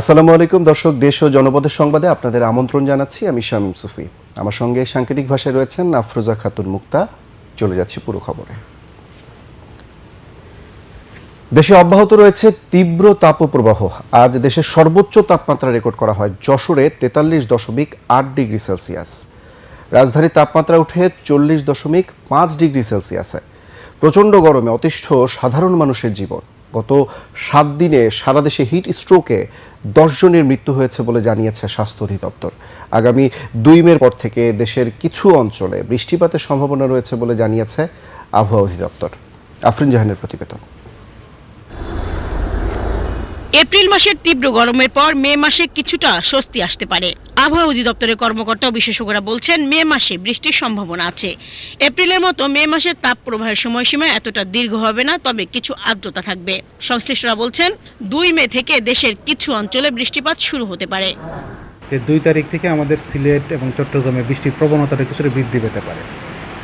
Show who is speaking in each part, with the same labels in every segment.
Speaker 1: আসসালামু আলাইকুম, দর্শক, দেশ ও জনপদের সংবাদে আপনাদের আমন্ত্রণ জানাচ্ছি। আমি শামীম সুফি। আমার সঙ্গে সাংকেতিক ভাষায় রয়েছেন আফরোজা খাতুন মুক্তা। চলে যাচ্ছি পুরো খবরে। দেশে অব্যাহত রয়েছে তীব্র তাপপ্রবাহ। আজ দেশের সর্বোচ্চ তাপমাত্রা রেকর্ড করা হয় যশোরে তেতাল্লিশ দশমিক আট ডিগ্রি সেলসিয়াস। রাজধানীর তাপমাত্রা উঠে চল্লিশ দশমিক পাঁচ ডিগ্রি সেলসিয়াসে। প্রচণ্ড গরমে অতিষ্ঠ সাধারণ মানুষের জীবন। গত সাত দিনে সারা দেশে হিট স্ট্রোকে জনের মৃত্যু হয়েছে বলে জানিয়েছে স্বাস্থ্য অধিদপ্তর। আগামী দুই মের পর থেকে দেশের কিছু অঞ্চলে বৃষ্টিপাতের সম্ভাবনা রয়েছে বলে জানিয়েছে আবহাওয়া অধিদপ্তর। আফরিন জাহানের প্রতিবেদন।
Speaker 2: এপ্রিল মাসের তীব্র গরমের পর মে মাসে কিছুটা স্বস্তি আসতে পারে। আবহাওয়া অধিদপ্তরের কর্মকর্তা বিশেষজ্ঞরা বলছেন, মে মাসে বৃষ্টির সম্ভাবনা আছে। এপ্রিলের মতো মে মাসের তাপ প্রবাহের সময়সীমা এতটা দীর্ঘ হবে না, তবে কিছু আর্দ্রতা থাকবে। সংশ্লিষ্টরা বলছেন, দুই মে থেকে দেশের কিছু অঞ্চলে বৃষ্টিপাত শুরু হতে পারে।
Speaker 3: দুই তারিখ থেকে আমাদের সিলেট এবং চট্টগ্রামে বৃষ্টির প্রবণতাটা কিছুটা বৃদ্ধি পেতে পারে।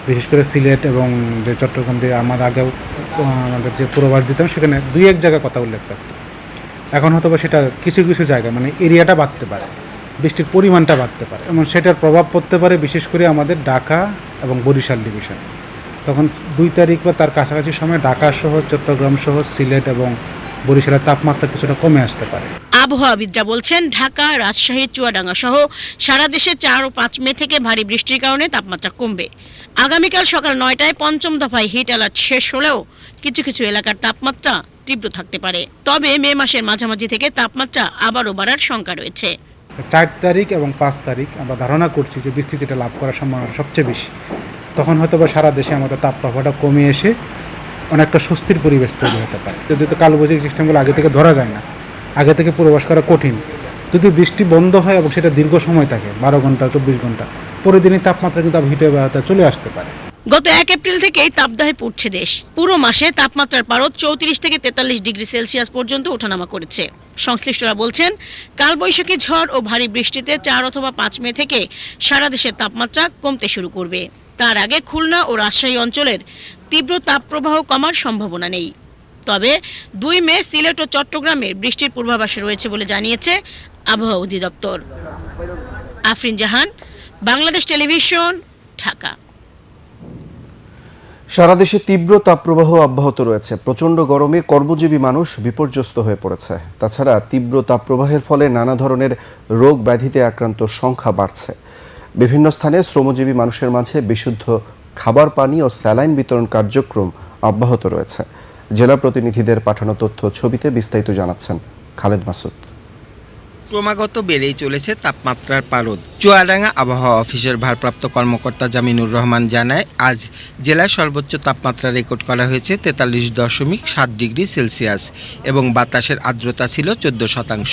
Speaker 3: বিশেষ করে সিলেট এবং যে চট্টগ্রাম আমার আগেও, আমাদের যে পূর্ববার যেতাম সেখানে দুই এক জায়গায় কথা উল্লেখ থাকতো। এখন হয়তো সেটা কিছু কিছু জায়গায় মানে এরিয়াটা বাড়তে পারে, বৃষ্টির পরিমাণটা বাড়তে পারে। এবং সেটার প্রভাব পড়তে পারে বিশেষ করে আমাদের ঢাকা এবং বরিশাল ডিভিশন তখন দুই তারিখ বা তার কাছাকাছি সময় ঢাকা সহ, চট্টগ্রাম সহ, সিলেট এবং বরিশালের তাপমাত্রা কিছুটা কমে আসতে পারে।
Speaker 2: আবহাওয়াবিদরা বলছেন, ঢাকা, রাজশাহী, চুয়াডাঙ্গা সহ সারা দেশে চার ও পাঁচ মে থেকে ভারী বৃষ্টির কারণে তাপমাত্রা কমবে। আগামীকাল সকাল নয়টায় পঞ্চম দফায় হিট অ্যালার্ট শেষ হলেও কিছু কিছু এলাকার তাপমাত্রা তীব্র থাকতে পারে। তবে মে মাসের মাঝামাঝি থেকে তাপমাত্রা আবারও বাড়ার শঙ্কা রয়েছে।
Speaker 3: চার তারিখ এবং পাঁচ তারিখ আমরা ধারণা করছি যে বিস্তৃতিটা লাভ করার সম্ভাবনা সবচেয়ে বেশি। তখন হয়তো বা সারা দেশে আমাদের তাপপ্রবাহটা কমে এসে অনেকটা স্বস্তির পরিবেশ তৈরি হতে পারে। যদি তো কালবৈশাখী সিস্টেমগুলো আগে থেকে ধরা যায় না, আগে থেকে পূর্বাভাস করা কঠিন। যদি বৃষ্টি বন্ধ হয় এবং সেটা দীর্ঘ সময় থাকে, বারো ঘণ্টা, চব্বিশ ঘণ্টা, পরের দিনই তাপমাত্রা কিন্তু আবার হিটে চলে আসতে পারে।
Speaker 2: গত এক এপ্রিল থেকেই তাপদাহে পড়ছে দেশ। পুরো মাসে তাপমাত্রার পারদ চৌত্রিশ থেকে তেতাল্লিশ ডিগ্রি সেলসিয়াস পর্যন্ত ওঠানামা করেছে। সংশ্লিষ্টরা বলছেন, কালবৈশাখী ঝড় ও ভারী বৃষ্টিতে চার অথবা পাঁচ মে থেকে সারা দেশের তাপমাত্রা কমতে শুরু করবে। তার আগে খুলনা ও রাজশাহী অঞ্চলের তীব্র তাপপ্রবাহ কমার সম্ভাবনা নেই। তবে দুই মে সিলেট ও চট্টগ্রামে বৃষ্টির পূর্বাভাস রয়েছে বলে জানিয়েছে আবহাওয়া অধিদপ্তর। আফরিন জাহান, বাংলাদেশ টেলিভিশন, ঢাকা।
Speaker 1: সারা দেশে তীব্র তাপপ্রবাহ অব্যাহত রয়েছে। প্রচণ্ড গরমে কর্মজীবী মানুষ বিপর্যস্ত হয়ে পড়েছে। তাছাড়া তীব্র তাপপ্রবাহের ফলে নানা ধরনের রোগ ব্যাধিতে আক্রান্ত সংখ্যা বাড়ছে। বিভিন্ন স্থানে শ্রমজীবী মানুষের মাঝে বিশুদ্ধ খাবার, পানি ও স্যালাইন বিতরণ কার্যক্রম অব্যাহত রয়েছে। জেলা প্রতিনিধিদের পাঠানো তথ্য ছবিতে বিস্তারিত জানাচ্ছেন খালেদ মাসুদ।
Speaker 4: ক্রমাগত বেড়েই চলেছে তাপমাত্রার পারদ। চুয়াডাঙ্গা আবহাওয়া অফিসের ভারপ্রাপ্ত কর্মকর্তা জামিনুর রহমান জানায়, আজ জেলার সর্বোচ্চ তাপমাত্রা রেকর্ড করা হয়েছে তেতাল্লিশ দশমিক সাত ডিগ্রি সেলসিয়াস এবং বাতাসের আর্দ্রতা ছিল চোদ্দ শতাংশ।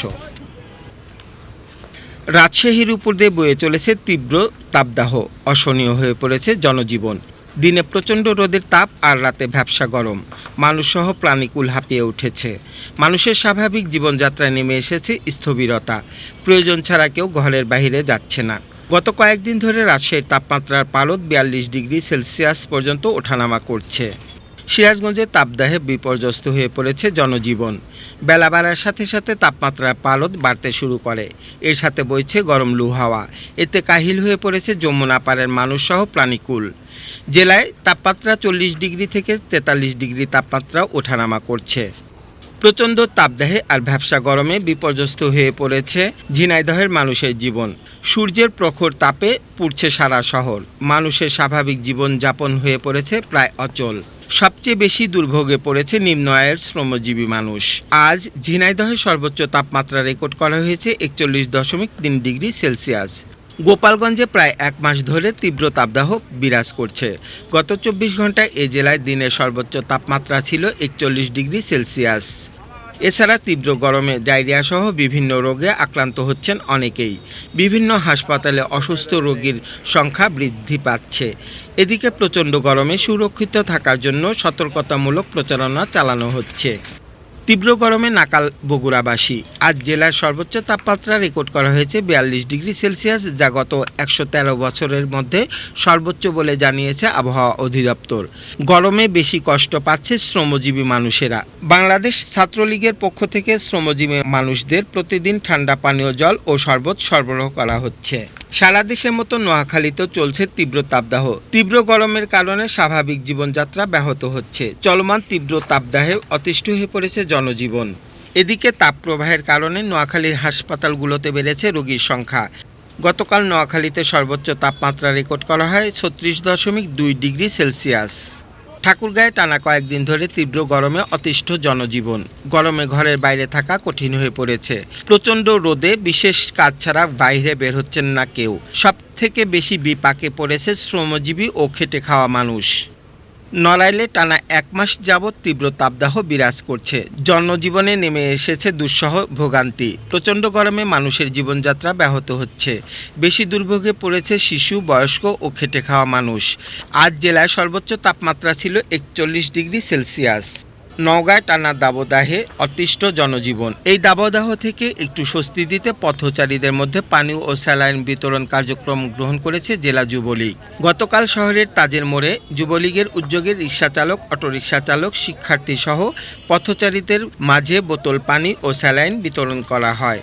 Speaker 4: রাজশাহীর উপর দিয়ে বয়ে চলেছে তীব্র তাপদাহ, অসহনীয় হয়ে পড়েছে জনজীবন। দিনে প্রচণ্ড রোদের তাপ আর রাতে ভ্যাবসা গরম। মানুষসহ প্রাণীকুল হাঁপিয়ে উঠেছে। মানুষের স্বাভাবিক জীবনযাত্রায় নেমে এসেছে স্থবিরতা। প্রয়োজন ছাড়া কেউ ঘরের বাহিরে যাচ্ছে না। গত কয়েকদিন ধরে রাজশাহীর তাপমাত্রার পারদ বিয়াল্লিশ ডিগ্রি সেলসিয়াস পর্যন্ত ওঠানামা করছে। সিরাজগঞ্জের তাপদাহে বিপর্যস্ত হয়ে পড়েছে জনজীবন। বেলা বাড়ার সাথে সাথে তাপমাত্রার পারদ বাড়তে শুরু করে। এর সাথে বইছে গরম লু হাওয়া। এতে কাহিল হয়ে পড়েছে যমুনা পাড়ের মানুষসহ প্রাণীকুল। জেলায় তাপমাত্রা চল্লিশ ডিগ্রি থেকে তেতাল্লিশ ডিগ্রি তাপমাত্রা ওঠানামা করছে। প্রচণ্ড তাপদাহে আর ভ্যাবসা গরমে বিপর্যস্ত হয়ে পড়েছে ঝিনাইদহের মানুষের জীবন। সূর্যের প্রখর তাপে পুড়ছে সারা শহর। মানুষের স্বাভাবিক জীবন যাপন হয়ে পড়েছে প্রায় অচল। সবচেয়ে বেশি দুর্ভোগে পড়েছে নিম্ন আয়ের শ্রমজীবী মানুষ। আজ ঝিনাইদহে সর্বোচ্চ তাপমাত্রা রেকর্ড করা হয়েছে একচল্লিশ দশমিক তিন ডিগ্রি সেলসিয়াস। গোপালগঞ্জে প্রায় এক মাস ধরে তীব্র তাপদাহ বিরাজ করছে। গত চব্বিশ ঘন্টায় এ জেলায় দিনের সর্বোচ্চ তাপমাত্রা ছিল একচল্লিশ ডিগ্রি সেলসিয়াস। এছাড়া তীব্র গরমে ডায়রিয়া সহ বিভিন্ন রোগে আক্রান্ত হচ্ছেন অনেকেই। বিভিন্ন হাসপাতালে অসুস্থ রোগীর সংখ্যা বৃদ্ধি পাচ্ছে। এদিকে প্রচণ্ড গরমে সুরক্ষিত থাকার জন্য সতর্কতামূলক প্রচারণা চালানো হচ্ছে। তীব্র গরমে নাকাল বগুড়াবাসী। আজ জেলার সর্বোচ্চ তাপমাত্রা রেকর্ড করা হয়েছে বিয়াল্লিশ ডিগ্রি সেলসিয়াস, যা গত একশো তেরো বছরের মধ্যে সর্বোচ্চ বলে জানিয়েছে আবহাওয়া অধিদপ্তর। গরমে বেশি কষ্ট পাচ্ছে শ্রমজীবী মানুষেরা। বাংলাদেশ ছাত্রলীগের পক্ষ থেকে শ্রমজীবী মানুষদের প্রতিদিন ঠান্ডা পানীয় জল ও শরবত সরবরাহ করা হচ্ছে। সারা দেশের মতো নোয়াখালীতেও চলছে তীব্র তাপদাহ। তীব্র গরমের কারণে স্বাভাবিক জীবনযাত্রা ব্যাহত হচ্ছে। চলমান তীব্র তাপদাহে অতিষ্ঠ হয়ে পড়েছে জনজীবন। এদিকে তাপপ্রবাহের কারণে নোয়াখালীর হাসপাতালগুলোতে বেড়েছে রোগীর সংখ্যা। গতকাল নোয়াখালীতে সর্বোচ্চ তাপমাত্রা রেকর্ড করা হয় ছত্রিশ দশমিক দুই ডিগ্রি সেলসিয়াস। ঠাকুরগাঁয়ে টানা কয়েকদিন ধরে তীব্র গরমে অতিষ্ঠ জনজীবন। গরমে ঘরের বাইরে থাকা কঠিন হয়ে পড়েছে। প্রচণ্ড রোদে বিশেষ কাজ ছাড়া বাইরে বের হচ্ছেন না কেউ। সব থেকে বেশি বিপাকে পড়েছে শ্রমজীবী ও খেটে খাওয়া মানুষ। নড়াইলে টানা এক মাস যাবৎ তীব্র তাপদাহ বিরাজ করছে। জনজীবনে নেমে এসেছে দুঃসহ ভোগান্তি। প্রচণ্ড গরমে মানুষের জীবনযাত্রা ব্যাহত হচ্ছে। বেশি দুর্ভোগে পড়েছে শিশু, বয়স্ক ও খেটে খাওয়া মানুষ। আজ জেলায় সর্বোচ্চ তাপমাত্রা ছিল একচল্লিশ ডিগ্রি সেলসিয়াস। নওগাঁয় টানা দাবদাহে অতিষ্ঠ জনজীবন। এই দাবদাহ থেকে একটু স্বস্তি দিতে পথচারীদের মধ্যে পানি ও স্যালাইন বিতরণ কার্যক্রম গ্রহণ করেছে জেলা যুবলীগ। গতকাল শহরের তাজের মোড়ে যুবলীগের উদ্যোগে রিক্সা চালক অটোরিকশা চালক শিক্ষার্থী সহ পথচারীদের মাঝে বোতল পানি ও স্যালাইন বিতরণ করা হয়।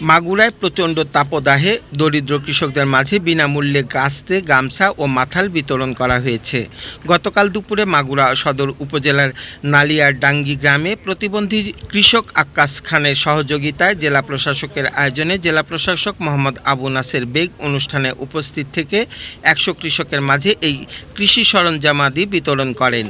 Speaker 4: মাগুরায় প্রচণ্ড তাপদাহে দরিদ্র কৃষকদের মাঝে বিনামূল্যে গাছতে গামছা ও মাথাল বিতরণ করা হয়েছে। গতকাল দুপুরে মাগুরা সদর উপজেলার নালিয়ার ডাঙ্গি গ্রামে প্রতিবন্ধী কৃষক আক্কাস খানের সহযোগিতায় জেলা প্রশাসকের আয়োজনে জেলা প্রশাসক মোহাম্মদ আবু নাসের বেগ অনুষ্ঠানে উপস্থিত থেকে একশো কৃষকের মাঝে এই কৃষি সরঞ্জামাদি বিতরণ করেন।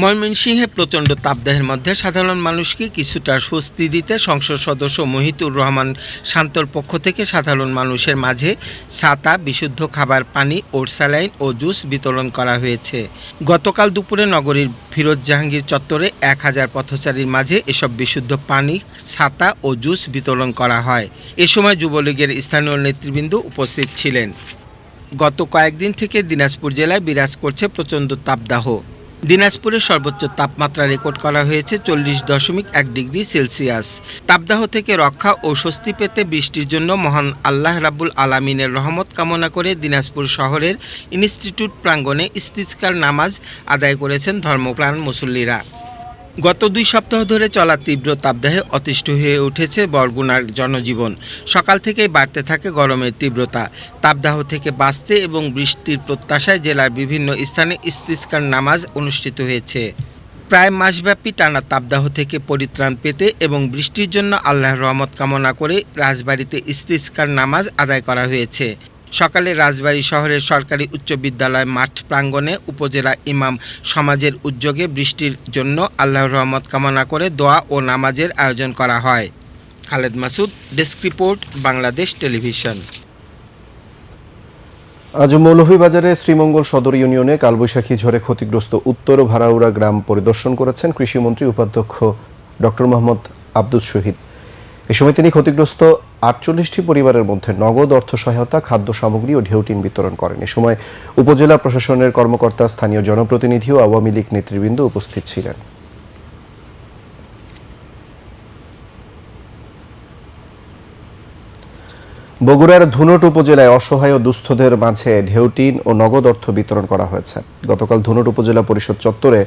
Speaker 4: ময়মনসিংহে প্রচণ্ড তাপদাহের মধ্যে সাধারণ মানুষকে কিছুটা স্বস্তি দিতে সংসদ সদস্য মহিতুর রহমান শান্তর পক্ষ থেকে সাধারণ মানুষের মাঝে ছাতা, বিশুদ্ধ খাবার, পানি ও স্যালাইন ও জুস বিতরণ করা হয়েছে। গতকাল দুপুরে নগরীর ফিরোজ জাহাঙ্গীর চত্বরে এক হাজার পথচারীর মাঝে এসব বিশুদ্ধ পানি, ছাতা ও জুস বিতরণ করা হয়। এ সময় যুবলীগের স্থানীয় নেতৃবৃন্দ উপস্থিত ছিলেন। গত কয়েকদিন থেকে দিনাজপুর জেলায় বিরাজ করছে প্রচণ্ড তাপদাহ। দিনাজপুরের সর্বোচ্চ তাপমাত্রা রেকর্ড করা হয়েছে চল্লিশ দশমিক এক ডিগ্রি সেলসিয়াস। তাপদাহ থেকে রক্ষা ও স্বস্তি পেতে বৃষ্টির জন্য মহান আল্লাহ রাবুল আলামিনের রহমত কামনা করে দিনাজপুর শহরের ইনস্টিটিউট প্রাঙ্গণে ইস্তিজকার নামাজ আদায় করেছেন ধর্মপ্রাণ মুসল্লিরা। গত দুই সপ্তাহ ধরে চলা তীব্র তাপদাহে অতিষ্ঠ হয়ে উঠেছে বরগুনার জনজীবন। সকাল থেকেই বাড়তে থাকে গরমের তীব্রতা। তাপদাহ থেকে বাঁচতে এবং বৃষ্টির প্রত্যাশায় জেলার বিভিন্ন স্থানে ইস্তিস্কার নামাজ অনুষ্ঠিত হয়েছে। প্রায় মাসব্যাপী টানা তাপদাহ থেকে পরিত্রাণ পেতে এবং বৃষ্টির জন্য আল্লাহর রহমত কামনা করে রাজবাড়িতে ইস্তিস্কার নামাজ আদায় করা হয়েছে। সকালে রাজবাড়ী শহরের সরকারি উচ্চ বিদ্যালয় মাঠ প্রাঙ্গণে উপজেলা ইমাম সমাজের উদ্যোগে বৃষ্টির জন্য আল্লাহর রহমত কামনা করে দোয়া ও নামাজের আয়োজন করা হয়। Khaled Masud, desk report, Bangladesh television.
Speaker 1: আজ মৌলভীবাজারে শ্রীমঙ্গল সদর ইউনিয়নে কালবৈশাখী ঝড়ে ক্ষতিগ্রস্ত উত্তর ভাড়াউড়া গ্রাম পরিদর্শন করেছেন কৃষিমন্ত্রী উপাধ্যক্ষ ডক্টর মোহাম্মদ আব্দুল শহীদ। এ সময় তিনি ক্ষতিগ্রস্ত আটচল্লিশটি পরিবারের মধ্যে নগদ অর্থ সহায়তা, খাদ্য সামগ্রী ও ঢেউটিন বিতরণ করেন। এ সময় উপজেলা প্রশাসনের কর্মকর্তা, স্থানীয় জনপ্রতিনিধি ও আওয়ামী লীগ নেতৃবৃন্দ উপস্থিত ছিলেন। বগুড়ার ধুনট উপজেলায় অসহায় দুস্থদের মাঝে ঢেউটিন ও নগদ অর্থ বিতরণ করা হয়েছে। গতকাল ধুনট উপজেলা পরিষদ চত্বরে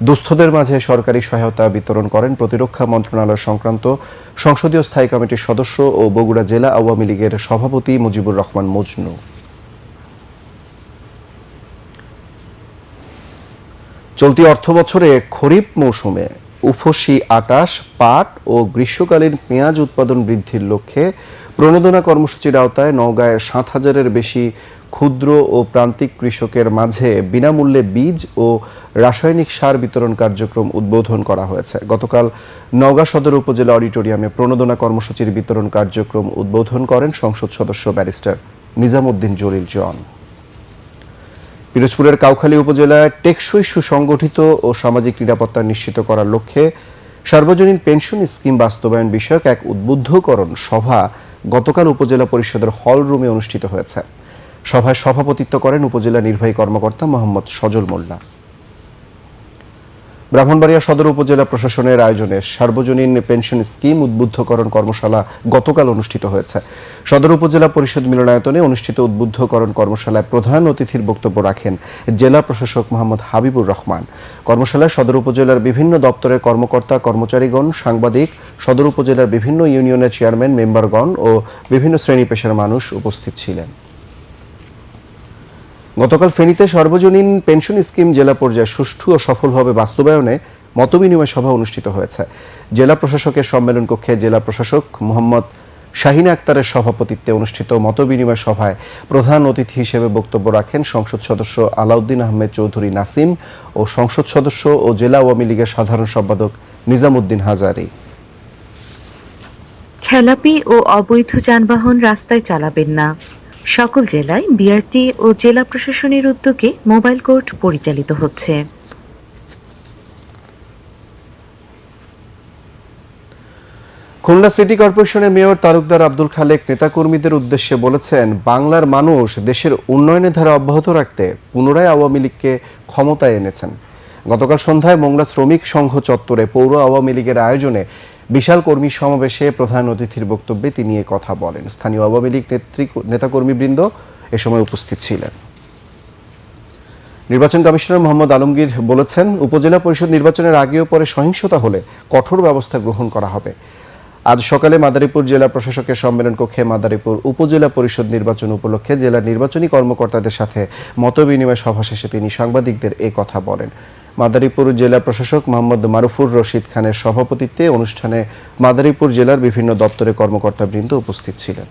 Speaker 1: দুস্থদের মাঝে সরকারি সহায়তা বিতরণ করেন প্রতিরক্ষা মন্ত্রণালয় সংক্রান্ত সংসদীয় স্থায়ী কমিটির সদস্য ও বগুড়া জেলা আওয়ামী লীগের সভাপতি মুজিবুর রহমান মজনু। চলতি অর্থ বছরে খরিফ মৌসুমে উফসি আটাশ পাট ও গ্রীষ্মকালীন পেঁয়াজ উৎপাদন বৃদ্ধির লক্ষ্যে প্রণোদনা কর্মসূচির আওতায় নওগাঁয় সাত হাজারের বেশি ক্ষুদ্র ও প্রান্তিক কৃষকের মাঝে বিনামূল্যে বীজ ও রাসায়নিক সার বিতরণ কার্যক্রম উদ্বোধন করা হয়েছে। গতকাল নওগাঁ সদর উপজেলা অডিটোরিয়ামে প্রণোদনা কর্মসূচির বিতরণ কার্যক্রম উদ্বোধন করেন সংসদ সদস্য ব্যারিস্টার নিজামুদ্দিন জলিল জন। পিরোজপুরের কাউখালী উপজেলায় টেকসই সুসংগঠিত ও সামাজিক নিরাপত্তা নিশ্চিত করার লক্ষ্যে সার্বজনীন পেনশন স্কিম বাস্তবায়ন বিষয়ক এক উদ্বুদ্ধকরণ সভা গতকাল উপজেলা পরিষদের হল রুমে অনুষ্ঠিত হয়েছে। সভায় সভাপতিত্ব করেন উপজেলা নির্বাহী কর্মকর্তা মোহাম্মদ সজল মোল্লা। ব্রাহ্মণবাড়িয়া সদর উপজেলা প্রশাসনের আয়োজনে সার্বজনীন পেনশন স্কিম উদ্বুদ্ধকরণ কর্মশালা গতকাল অনুষ্ঠিত হয়েছে। সদর উপজেলা পরিষদ মিলনায়তনে অনুষ্ঠিত উদ্বুদ্ধকরণ কর্মশালায় প্রধান অতিথির বক্তব্য রাখেন জেলা প্রশাসক মোহাম্মদ হাবিবুর রহমান। কর্মশালায় সদর উপজেলার বিভিন্ন দপ্তরের কর্মকর্তা, কর্মচারীগণ, সাংবাদিক, সদর উপজেলার বিভিন্ন ইউনিয়নের চেয়ারম্যান, মেম্বারগণ ও বিভিন্ন শ্রেণি পেশার মানুষ উপস্থিত ছিলেন। গতকাল ফেনীতে সর্বজনীন পেনশন স্কিম জেলা পর্যায়ে সুষ্ঠু ও সফলভাবে বাস্তবায়নে মতবিনিময় সভা অনুষ্ঠিত হয়েছে। জেলা প্রশাসকের সম্মেলন কক্ষে জেলা প্রশাসক মোহাম্মদ শাহিনা আক্তারের সভাপতিত্বে অনুষ্ঠিত মতবিনিময় সভায় প্রধান অতিথি হিসেবে বক্তব্য রাখেন সংসদ সদস্য আলাউদ্দিন আহমেদ চৌধুরী নাসিম ও সংসদ সদস্য ও জেলা আওয়ামী লীগের সাধারণ সম্পাদক নিজামুদ্দিন হাজারি।
Speaker 5: খেলাপি ও অবৈধ যানবাহন রাস্তায় চালাবেন না। সকল জেলায় বিআরটি ও জেলা প্রশাসনের উদ্যোগে মোবাইল কোর্ট পরিচালিত হচ্ছে।
Speaker 1: খুলনা সিটি কর্পোরেশনের মেয়র তালুকদার আব্দুল খালেক নেতাকর্মীদের উদ্দেশ্যে বলেছেন, বাংলার মানুষ দেশের উন্নয়নের ধারা অব্যাহত রাখতে পুনরায় আওয়ামী লীগকে ক্ষমতায় এনেছেন। গতকাল সন্ধ্যায় মোংলা শ্রমিক সংঘ চত্বরে পৌর আওয়ামী লীগের আয়োজনে বিশাল কর্মী সমাবেশে প্রধান অতিথির বক্তব্যে তিনি এ কথা বলেন। স্থানীয় আওয়ামী লীগ নেত্রী নেতাকর্মীবৃন্দ এ সময় উপস্থিত ছিলেন। নির্বাচন কমিশনার মোহাম্মদ আলমগীর বলেছেন, উপজেলা পরিষদ নির্বাচনের আগে ও পরে সহিংসতা হলে কঠোর ব্যবস্থা গ্রহণ করা হবে। আজ সকালে মাদারীপুর জেলা প্রশাসকের সম্মেলন কক্ষে মাদারীপুর উপজেলা পরিষদ নির্বাচন উপলক্ষে জেলা নির্বাচনী কর্মকর্তাদের সাথে মতবিনিময় সভা শেষে তিনি সাংবাদিকদের এ কথা বলেন। মাদারীপুর জেলা প্রশাসক মোহাম্মদ মারুফুর রশিদ খানের সভাপতিত্বে অনুষ্ঠানে মাদারীপুর জেলার বিভিন্ন দপ্তরের কর্মকর্তাবৃন্দ উপস্থিত ছিলেন।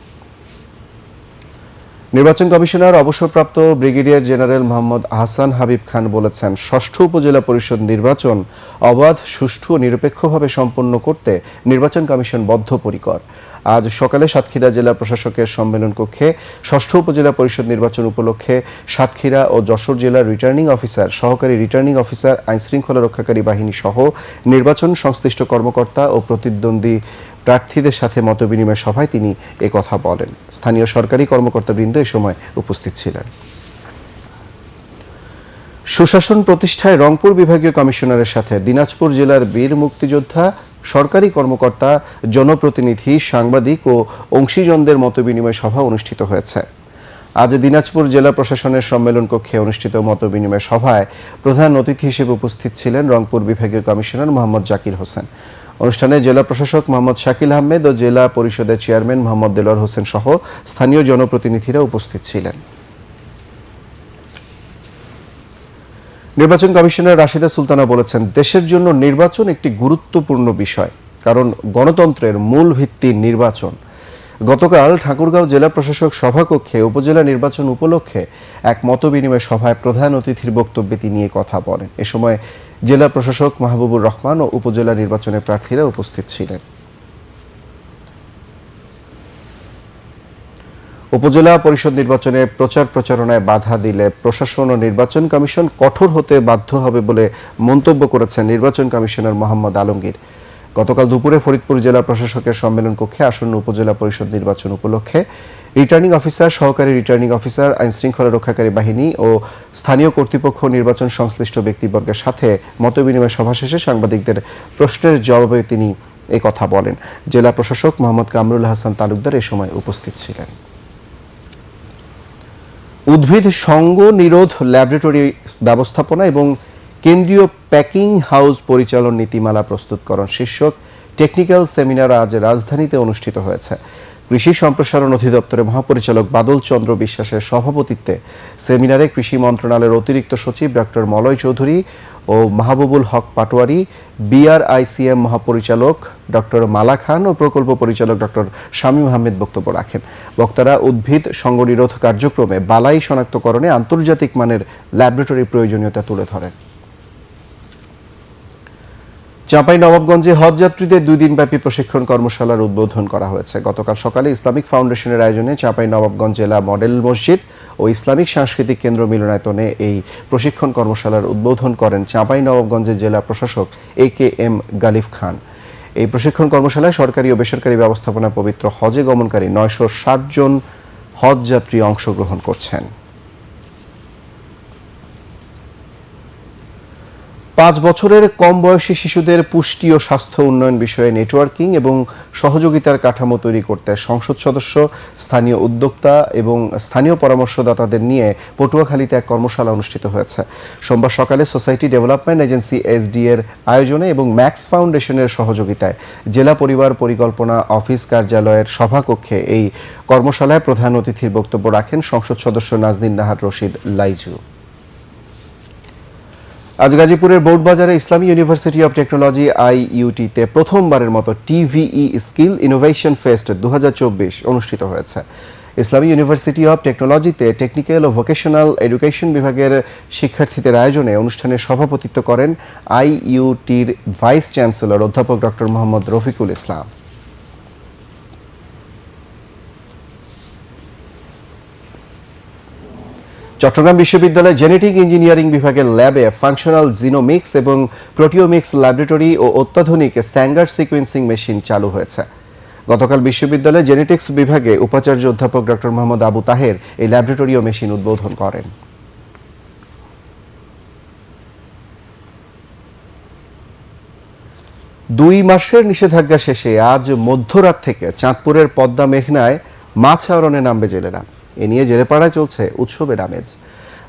Speaker 1: নির্বাচন কমিশনার, অবসরপ্রাপ্ত ব্রিগেডিয়ার জেনারেল মোহাম্মদ আহসান হাবিব খান বলেছেন, ষষ্ঠ উপজেলা পরিষদ নির্বাচন অবাধ, সুষ্ঠু ও নিরপেক্ষভাবে সম্পন্ন করতে নির্বাচন কমিশন বদ্ধপরিকর। আজ সকালে সাতক্ষীরা জেলা প্রশাসকের সম্মেলন কক্ষে ষষ্ঠ উপজেলা পরিষদ নির্বাচন উপলক্ষে সাতক্ষীরা ও যশোর জেলার রিটার্নিং অফিসার, সহকারী রিটার্নিং অফিসার, আইনশৃঙ্খলা রক্ষাকারী বাহিনী সহ নির্বাচন সংশ্লিষ্ট কর্মকর্তা ও প্রতিদ্বন্দ্বী প্রার্থীদের সাথে মতবিনিময় সভায় তিনি কথা বলেন। স্থানীয় সরকারি কর্মকর্তাবৃন্দ এ সময় উপস্থিত ছিলেন। সুশাসন প্রতিষ্ঠায় রংপুর বিভাগীয় কমিশনারের সাথে দিনাজপুর জেলার বীর মুক্তিযোদ্ধা, সরকারি কর্মকর্তা, জনপ্রতিনিধি, সাংবাদিক ও অংশীজনদের মতবিনিময় সভা অনুষ্ঠিত হয়েছে। আজ দিনাজপুর জেলা প্রশাসনের সম্মেলন কক্ষে অনুষ্ঠিত মতবিনিময় সভায় প্রধান অতিথি হিসেবে উপস্থিত ছিলেন রংপুর বিভাগীয় কমিশনার মোহাম্মদ জাকির হোসেন। অনুষ্ঠানে জেলা প্রশাসক মোহাম্মদ শাকিল আহমেদ ও জেলা পরিষদের চেয়ারম্যান মোহাম্মদ দেলোয়ার হোসেন সহ স্থানীয় জনপ্রতিনিধিরা উপস্থিত ছিলেন। নির্বাচন কমিশনার রাশিদা সুলতানা বলেছেন, দেশের জন্য নির্বাচন একটি গুরুত্বপূর্ণ বিষয়, কারণ গণতন্ত্রের মূল ভিত্তি নির্বাচন। গতকাল ঠাকুরগাঁও জেলা প্রশাসক সভাকক্ষে উপজেলা নির্বাচন উপলক্ষে এক মতবিনিময় সভায় প্রধান অতিথির বক্তব্যে তিনি কথা বলেন। এ সময় জেলা প্রশাসক মাহবুবুর রহমান ও উপজেলা নির্বাচনের প্রার্থীরা উপস্থিত ছিলেন। উপজেলা পরিষদ নির্বাচনে প্রচার প্রচারণায় বাধা দিলে প্রশাসন ও নির্বাচন কমিশন কঠোর হতে বাধ্য হবে বলে মন্তব্য করেছেন নির্বাচন কমিশনার মোহাম্মদ আলমগীর। গতকাল দুপুরে ফরিদপুর জেলা প্রশাসকের সম্মেলন কক্ষে আসন্ন উপজেলা পরিষদ নির্বাচন উপলক্ষে রিটার্নিং অফিসার সহকারী রিটার্নিং অফিসার আইন শৃঙ্খলা রক্ষাকারী বাহিনী ও স্থানীয় কর্তৃপক্ষ নির্বাচন সংশ্লিষ্ট ব্যক্তিবর্গের সাথে মতবিনিময় সভা শেষে সাংবাদিকদের প্রশ্নের জবাবে তিনি কথা বলেন। জেলা প্রশাসক মোহাম্মদ কামরুল হাসান তালুকদার এ সময় উপস্থিত ছিলেন। উদ্ভিদ সঙ্গ নিরোধ ল্যাবরেটরি ব্যবস্থাপনা এবং কেন্দ্রীয় প্যাকিং হাউস পরিচালন নীতিমালা প্রস্তুতকরণ শীর্ষক টেকনিক্যাল সেমিনার আজ রাজধানীতে অনুষ্ঠিত হয়েছে। কৃষি সম্প্রসারণ অধিদপ্তরের মহাপরিচালক বাদল চন্দ্র বিশ্বাসের সভাপতিত্বে সেমিনারে কৃষি মন্ত্রণালয়ের অতিরিক্ত সচিব ডক্টর মলয় চৌধুরী ও মাহবুবুল হক পাটোয়ারি বিআরআইসিএম মহাপরিচালক ডক্টর মালা খান ও প্রকল্প পরিচালক ডক্টর শামীম আহমেদ বক্তব্য রাখেন। বক্তারা উদ্ভিদ সংগনিরোধ কার্যক্রমে বালাই শনাক্তকরণে আন্তর্জাতিক মানের ল্যাবরেটরি প্রয়োজনীয়তা তুলে ধরেন। চাঁপাই নবাবগঞ্জে হজ যাত্রীদের দুই দিনব্যাপী প্রশিক্ষণ কর্মশালার উদ্বোধন করা হয়েছে। গতকাল সকালে ইসলামিক ফাউন্ডেশনের আয়োজনে চাঁপাই নবাবগঞ্জ জেলা মডেল মসজিদ ও ইসলামিক সাংস্কৃতিক কেন্দ্র মিলনায়তনে এই প্রশিক্ষণ কর্মশালার উদ্বোধন করেন চাঁপাই নবাবগঞ্জের জেলা প্রশাসক এ কে এম গালিফ খান। এই প্রশিক্ষণ কর্মশালায় সরকারি ও বেসরকারি ব্যবস্থাপনা পবিত্র হজে গমনকারী নয়শো ষাট জন হজ যাত্রী অংশগ্রহণ করছেন। পাঁচ বছরের কম বয়সী শিশুদের পুষ্টি ও স্বাস্থ্য উন্নয়ন বিষয়ে নেটওয়ার্কিং এবং সহযোগিতার কাঠামো তৈরি করতে সংসদ সদস্য, স্থানীয় উদ্যোক্তা এবং স্থানীয় পরামর্শদাতাদের নিয়ে পটুয়াখালীতে এক কর্মশালা অনুষ্ঠিত হয়েছে। সোমবার সকালে সোসাইটি ডেভেলপমেন্ট এজেন্সি এসডি এর আয়োজনে এবং ম্যাক্স ফাউন্ডেশনের সহযোগিতায় জেলা পরিবার পরিকল্পনা অফিস কার্যালয়ের সভাকক্ষে এই কর্মশালায় প্রধান অতিথির বক্তব্য রাখেন সংসদ সদস্য নাজনীন নাহার রশিদ লাইজু। আজ গাজীপুরের বোর্ডবাজারে ইসলামী ইউনিভার্সিটি অব টেকনোলজি আইইউটিতে প্রথমবারের মতো টিভিই স্কিল ইনোভেশন ফেস্ট দু হাজার চব্বিশ অনুষ্ঠিত হয়েছে। ইসলামী ইউনিভার্সিটি অব টেকনোলজিতে টেকনিক্যাল ও ভোকেশনাল এডুকেশন বিভাগের শিক্ষার্থীদের আয়োজনে অনুষ্ঠানে সভাপতিত্ব করেন আইইউটির ভাইস চ্যান্সেলর অধ্যাপক ডক্টর মোহাম্মদ রফিকুল ইসলাম। চট্টগ্রাম বিশ্ববিদ্যালয় জেনেটিক ইঞ্জিনিয়ারিং বিভাগের ল্যাবে ফাংশনাল জিনোমিক্স এবং প্রোটিওমিক্স ল্যাবরেটরি ও অত্যাধুনিক স্ট্যান্ডার্ড সিকোয়েন্সিং মেশিন চালু হয়েছে। গতকাল বিশ্ববিদ্যালয় জেনেটিক্স বিভাগে উপাচার্য অধ্যাপক ডক্টর মোহাম্মদ আবু তাহের এই ল্যাবরেটরি ও মেশিন উদ্বোধন করেন। দুই মাসের নিষেধাজ্ঞা শেষে আজ মধ্যরাত থেকে চাঁদপুরের পদ্মা মেঘনায় মাছ আহরণে নামবে জেলেরা। এ নিয়ে জেলেপাড়ায় চলছে উৎসবের আমেজ।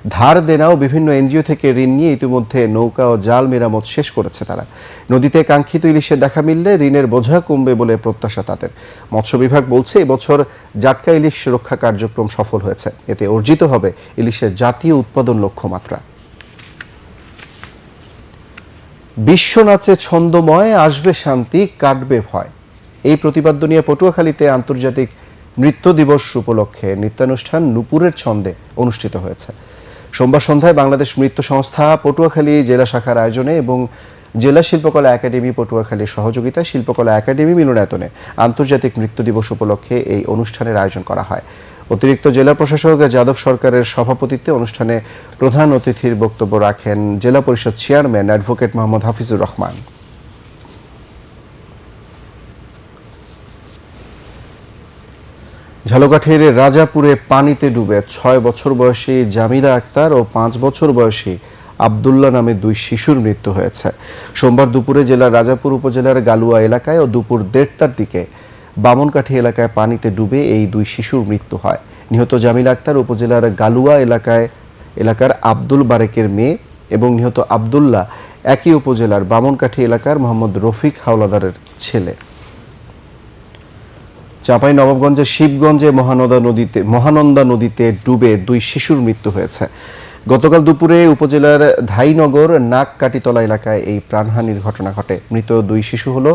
Speaker 1: ধার দেনাও বিভিন্ন এনজিও থেকে ঋণ নিয়ে ইতিমধ্যে নৌকা ও জাল মেরামত শেষ করেছে তারা। নদীতে কাঙ্ক্ষিত ইলিশের দেখা মিললে ঋণের বোঝা কমবে বলে প্রত্যাশা তাদের। মৎস্য বিভাগ বলছে এবছর জাটকা ইলিশ সুরক্ষা কার্যক্রম সফল হয়েছে। এতে অর্জিত হবে ইলিশের জাতীয় উৎপাদন লক্ষ্যমাত্রা। বিশ্ব নাচে ছন্দময়, আসবে শান্তি, কাটবে ভয়। এই প্রতিপাদ্য নিয়ে পটুয়াখালীতে আন্তর্জাতিক নৃত্য দিবস উপলক্ষে নৃত্যানুষ্ঠান নুপুরের ছন্দে অনুষ্ঠিত হয়েছে। সোমবার সন্ধ্যায় বাংলাদেশ নৃত্য সংস্থা পটুয়াখালী জেলা শাখার আয়োজনে এবং জেলা শিল্পকলা একাডেমি পটুয়াখালীর সহযোগিতায় শিল্পকলা একাডেমি মিলনায়তনে আন্তর্জাতিক নৃত্য দিবস উপলক্ষে এই অনুষ্ঠানের আয়োজন করা হয়। অতিরিক্ত জেলা প্রশাসক যাদব সরকারের সভাপতিত্বে অনুষ্ঠানে প্রধান অতিথির বক্তব্য রাখেন জেলা পরিষদ চেয়ারম্যান অ্যাডভোকেট মোহাম্মদ হাফিজুর রহমান। ঝালকাঠির রাজাপুরে পানিতে ডুবে ছয় বছর বয়সী জামিরা আক্তার ও পাঁচ বছর বয়সী আবদুল্লাহ নামে দুই শিশুর মৃত্যু হয়েছে। সোমবার দুপুরে জেলার রাজাপুর উপজেলার গালুয়া এলাকায় ও দুপুর দেড়টার দিকে বামনকাঠি এলাকায় পানিতে ডুবে এই দুই শিশুর মৃত্যু হয়। নিহত জামিল আক্তার উপজেলার গালুয়া এলাকায়, এলাকার আব্দুল বারেকের মেয়ে এবং নিহত আবদুল্লাহ একই উপজেলার বামনকাঠি এলাকার মোহাম্মদ রফিক হাওলাদারের ছেলে। চাঁপাই নবাবগঞ্জের শিবগঞ্জে মহানন্দা নদীতে মহানন্দা নদীতে ডুবে দুই শিশুর মৃত্যু হয়েছে। গতকাল দুপুরে উপজেলার ধাইনগর নাক কাটিতলা এলাকায় এই প্রাণহানির ঘটনা ঘটে। মৃত দুই শিশু হল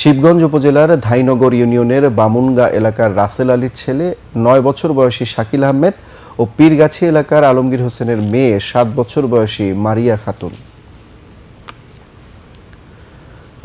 Speaker 1: শিবগঞ্জ উপজেলার ধাইনগর ইউনিয়নের বামুনগা এলাকার রাসেল আলীর ছেলে, নয় বছর বয়সী শাকিল আহমেদ ও পীরগাছি এলাকার আলমগীর হোসেনের মেয়ে, সাত বছর বয়সী মারিয়া খাতুন।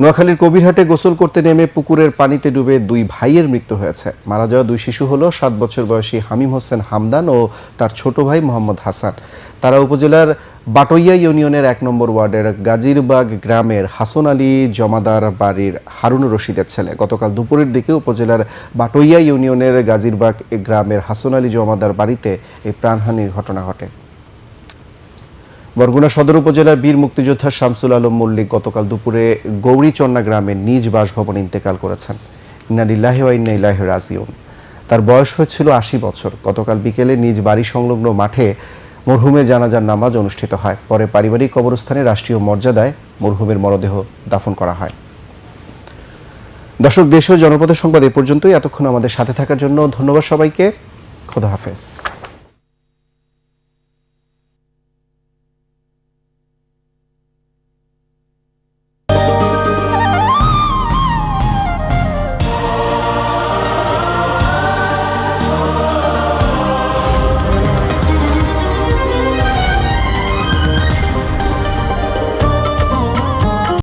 Speaker 1: নোয়াখালীর কবিরহাটে গোসল করতে নেমে পুকুরের পানিতে ডুবে দুই ভাইয়ের মৃত্যু হয়েছে। মারা যাওয়া দুই শিশু হলো সাত বছর বয়সী হামিম হোসেন হামদান ও তার ছোট ভাই মোহাম্মদ হাসান। তারা উপজেলার বাটইয়া ইউনিয়নের এক নম্বর ওয়ার্ডের গাজীরবাগ গ্রামের হাসন আলী জমাদার বাড়ির হারুন রশিদের ছেলে। গতকাল দুপুরের দিকে উপজেলার বাটইয়া ইউনিয়নের গাজীরবাগ গ্রামের হাসন আলী জমাদার বাড়িতে এই প্রাণহানির ঘটনা ঘটে। বরগুনা সদর উপজেলার বীর মুক্তিযোদ্ধা শামসুল আলম মল্লিক গতকাল দুপুরে গৌরীচন্না গ্রামে নিজ বাসভবনে ইন্তেকাল করেছেন। তার বয়স হয়েছিল আশি বছর। গতকাল বিকেলে নিজ বাড়ি সংলগ্ন মাঠে মরহুমের জানাজার নামাজ অনুষ্ঠিত হয়। পরে পারিবারিক কবরস্থানে রাষ্ট্রীয় মর্যাদায় মরহুমের মরদেহ দাফন করা হয়। দর্শক, দেশ ও জনপদের সংবাদ এ পর্যন্তই। এতক্ষণ আমাদের সাথে থাকার জন্য ধন্যবাদ সবাইকে। খোদা হাফেজ।